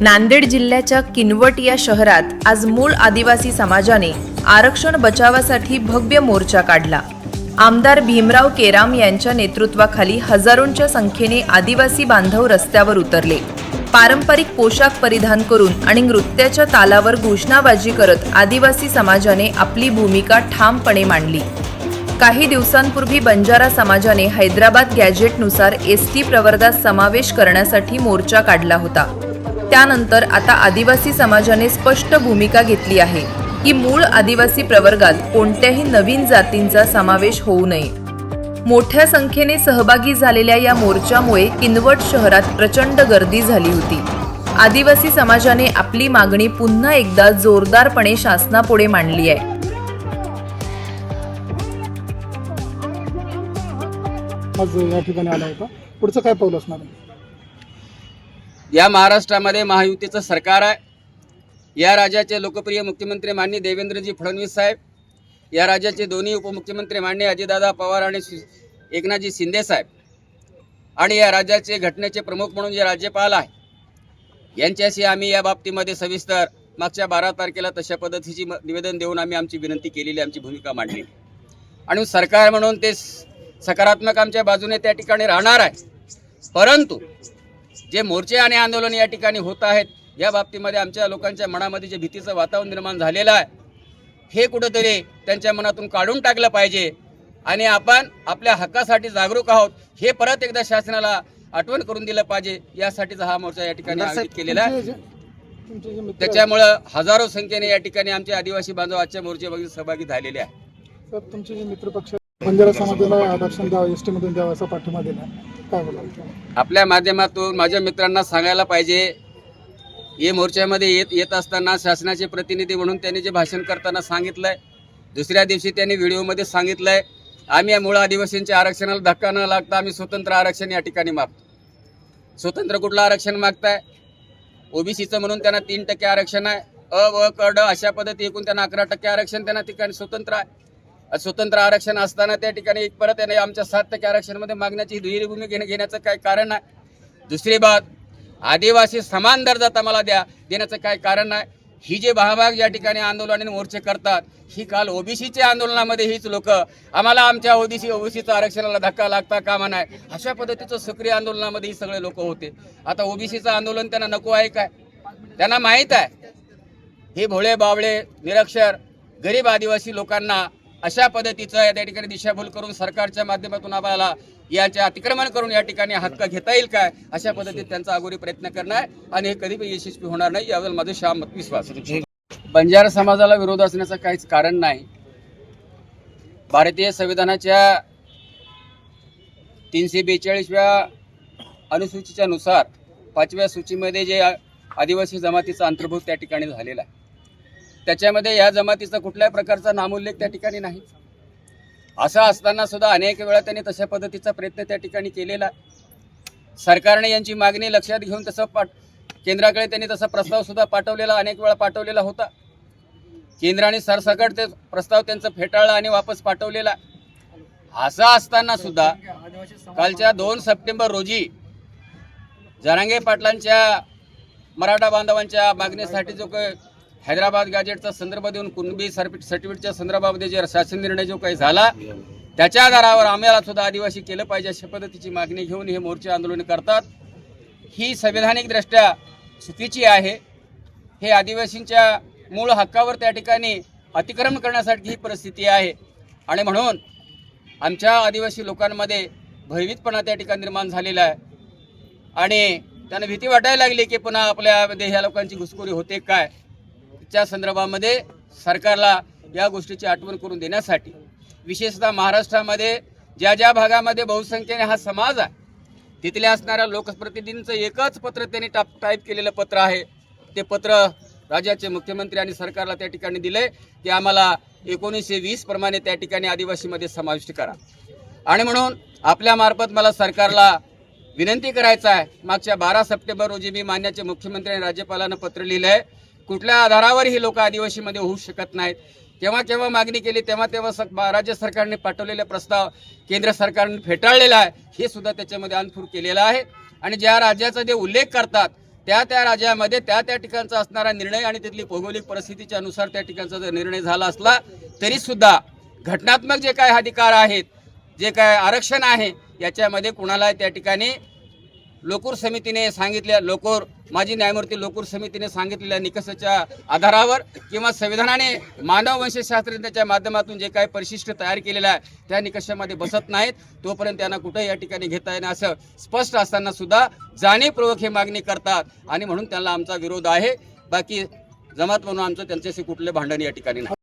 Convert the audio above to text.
नांदेड जिल्ह्याच्या किनवट या शहरात आज मूळ आदिवासी समाजाने आरक्षण बचावासाठी भव्य मोर्चा काढला. आमदार भीमराव केराम यांच्या नेतृत्वाखाली हजारोंच्या संख्येने आदिवासी बांधव रस्त्यावर उतरले. पारंपरिक पोशाख परिधान करून आणि नृत्याच्या तालावर घोषणाबाजी करत आदिवासी समाजाने आपली भूमिका ठामपणे मांडली. काही दिवसांपूर्वी बंजारा समाजाने हैदराबाद गॅजेटनुसार एस टी प्रवर्गात समावेश करण्यासाठी मोर्चा काढला होता. त्यानंतर आता आदिवासी समाजाने स्पष्ट भूमिका घेतली आहे की मूळ आदिवासी प्रवर्गात कोणत्याही नवीन जातींचा समावेश होऊ नये. मोठ्या संख्येने सहभागी झालेल्या या मोर्चामुळे किनवट शहरात प्रचंड गर्दी झाली होती. आदिवासी समाजाने आपली मागणी पुन्हा एकदा जोरदारपणे शासनापुढे मांडली आहे. आज या ठिकाणी आला होता पुढचं काय पाऊल असणार आहे? या महाराष्ट्रामध्ये महायुतीचं सरकार आहे. या राज्याचे लोकप्रिय मुख्यमंत्री माननीय देवेंद्रजी फडणवीस साहेब या राज्याचे दोन्ही उपमुख्यमंत्री माननीय अजितदादा पवार आणि एकनाथजी शिंदे साहेब आणि या राज्याचे घटनेचे प्रमुख म्हणून जे राज्यपाल आहे यांच्याशी आम्ही या बाबतीमध्ये सविस्तर मागच्या बारा तारखेला तशा पद्धतीची निवेदन देऊन आम्ही आमची विनंती केलेली आमची भूमिका मांडली आणि सरकार म्हणून ते स- सकारात्मक आमच्या बाजूने त्या ठिकाणी राहणार आहे. परंतु जे मोर्चे आणि आंदोलन या ठिकाणी होत आहेत या बाबतीमध्ये आमच्या लोकांच्या मनामध्ये जे भीतीचं वातावरण निर्माण झालेलं आहे हे कुठंतरी त्यांच्या मनातून काढून टाकलं पाहिजे. आणि आपण आपल्या हक्कासाठी जागरूक आहोत हे परत एकदा शासनाला आठवण करून दिलं पाहिजे यासाठीचा हा मोर्चा या ठिकाणी आयोजित केलेला आहे. त्याच्यामुळं हजारो संख्येने या ठिकाणी आमचे आदिवासी बांधव आजच्या मोर्चेमध्ये सहभागी झालेले आहेत. तर तुमचे जे मित्रपक्ष बंजारा समाजाला आरक्षण द्यावं एस टीमधून द्यावं असा पाठिंबा दिला काय बोलाल आपल्या माध्यमातून माझ्या मित्रांना सांगायला पाहिजे हे मोर्चामध्ये येत येत असताना शासनाचे प्रतिनिधी म्हणून त्यांनी जे भाषण करताना सांगितलंय दुसऱ्या दिवशी त्यांनी व्हिडिओमध्ये सांगितलंय आम्ही या मूळ आदिवासींच्या आरक्षणाला धक्का न लागता आम्ही स्वतंत्र आरक्षण या ठिकाणी मागतो. स्वतंत्र कुठलं आरक्षण मागताय? ओबीसीचं म्हणून त्यांना तीन टक्के आरक्षण आहे अ व क ड अशा पद्धती एकूण त्यांना अकरा टक्के आरक्षण त्यांना ठिकाणी स्वतंत्र आहे. स्वतंत्र आरक्षण असताना त्या ठिकाणी एक परत येणे आमच्या सात टक्के आरक्षणामध्ये मागण्याची दुहेरी भूमी घेणे घेण्याचं काय कारण नाही. दुसरी बात आदिवासी समान दर्जा आम्हाला द्या देण्याचं काय कारण नाही. ही जे भागाभाग या ठिकाणी आंदोलनाने मोर्चे करतात ही काल ओबीसीच्या आंदोलनामध्ये हीच लोक आम्हाला आमच्या ओबीसी ओबीसीचं आरक्षणाला धक्का लागता कामा नाही. अशा पद्धतीचं सक्रिय आंदोलनामध्ये ही सगळे लोक होते. आता ओबीसीचं आंदोलन त्यांना नको आहे काय? त्यांना माहीत आहे. हे भोळे बावळे निरक्षर गरीब आदिवासी लोकांना अशा पद्धतीचं या त्या ठिकाणी दिशाभूल करून सरकारच्या माध्यमातून आम्हाला याचे अतिक्रमण करून या ठिकाणी हक्क घेता येईल काय? अशा पद्धतीत त्यांचा अगोरी प्रयत्न करणार आहे आणि हे कधी यशस्वी होणार नाही यावर माझा शाम विश्वास बंजारा समाजाला विरोध असण्याचं काहीच कारण नाही. भारतीय संविधानाच्या तीनशे बेचाळीसव्या अनुसूचीच्या नुसार पाचव्या सूचीमध्ये जे आदिवासी जमातीचा अंतर्भूत त्या ठिकाणी झालेला आहे. त्याच्यामध्ये या जमातीचा कुठल्याही प्रकारचा नामोल्लेख त्या ठिकाणी नाही. असं असताना सुद्धा अनेक वेळा त्यांनी तशा पद्धतीचा प्रयत्न त्या ठिकाणी केलेला. सरकारने यांची मागणी लक्षात घेऊन तसं पाठ केंद्राकडे त्यांनी तसा प्रस्ताव सुद्धा पाठवलेला अनेक वेळा पाठवलेला होता. केंद्राने सरसकट ते प्रस्ताव त्यांचं फेटाळला आणि वापस पाठवलेला. असा असं असताना सुद्धा कालच्या दोन सप्टेंबर रोजी जरांगे पाटलांच्या मराठा बांधवांच्या मागणीसाठी जो काही हैदराबाद गॅजेटचा संदर्भ देऊन कुणबी सर्टि सर्टिफिकेटच्या संदर्भामध्ये जे शासन निर्णय जो काही झाला त्याच्या आधारावर आम्हाला सुद्धा आदिवासी केलं पाहिजे अशा पद्धतीची मागणी घेऊन हे मोर्चे आंदोलन करतात. ही संविधानिकदृष्ट्या चुकीची आहे. हे आदिवासींच्या मूळ हक्कावर त्या ठिकाणी अतिक्रमण करण्यासाठी ही परिस्थिती आहे. आणि म्हणून आमच्या आदिवासी लोकांमध्ये भयभीतपणा त्या ठिकाणी निर्माण झालेला आहे. आणि त्यांना भीती वाटायला लागली की पुन्हा आपल्यामध्ये ह्या लोकांची घुसखोरी होते काय? त्या संदर्भामध्ये सरकारला या गोष्टीची आठवण करून देण्यासाठी विशेषतः महाराष्ट्रामध्ये ज्या ज्या भागामध्ये बहुसंख्येने हा समाज आहे तिथल्या असणाऱ्या लोकप्रतिनिधींचं एकच पत्र त्यांनी टाप टाईप केलेलं पत्र आहे. ते पत्र राज्याचे मुख्यमंत्री आणि सरकारला त्या ठिकाणी दिले की आम्हाला एकोणीसशे वीस प्रमाणे त्या ठिकाणी आदिवासीमध्ये समाविष्ट करा. आणि म्हणून आपल्यामार्फत मला सरकारला विनंती करायचं आहे. मागच्या बारा सप्टेंबर रोजी मी मान्याचे मुख्यमंत्री आणि राज्यपालांना पत्र लिहिलं आहे कुठल्या आधारावर ही लोक आदिवासीमध्ये होऊ शकत नाहीत? केव्हा केव्हा मागणी केली तेव्हा तेव्हा स राज्य सरकारने पाठवलेले प्रस्ताव केंद्र सरकारने फेटाळलेला आहे. हे सुद्धा त्याच्यामध्ये अनफूर केलेलं आहे. आणि ज्या राज्याचा जे उल्लेख करतात त्या त्या राज्यामध्ये त्या त्या ठिकाणचा असणारा निर्णय आणि तिथली भौगोलिक परिस्थितीच्या अनुसार त्या ठिकाणचा जर निर्णय झाला असला तरी सुद्धा घटनात्मक जे काय अधिकार आहेत जे काय आरक्षण आहे याच्यामध्ये कुणाला त्या ठिकाणी लोकूर समितीने सांगितल्या लोकूर माजी न्यायमूर्ती लोकूर समितीने सांगितलेल्या निकषाच्या आधारावर किंवा संविधानाने मानव वंशशास्त्रज्ञाच्या माध्यमातून जे काही परिशिष्ट तयार केलेलं आहे त्या निकषामध्ये बसत नाहीत. तोपर्यंत त्यांना कुठे या ठिकाणी घेता येणं असं स्पष्ट असताना सुद्धा जाणीवपूर्वक हे मागणी करतात आणि म्हणून त्यांना आमचा विरोध आहे. बाकी जमात म्हणून आमचं त्यांच्याशी कुठले भांडण या ठिकाणी नाही.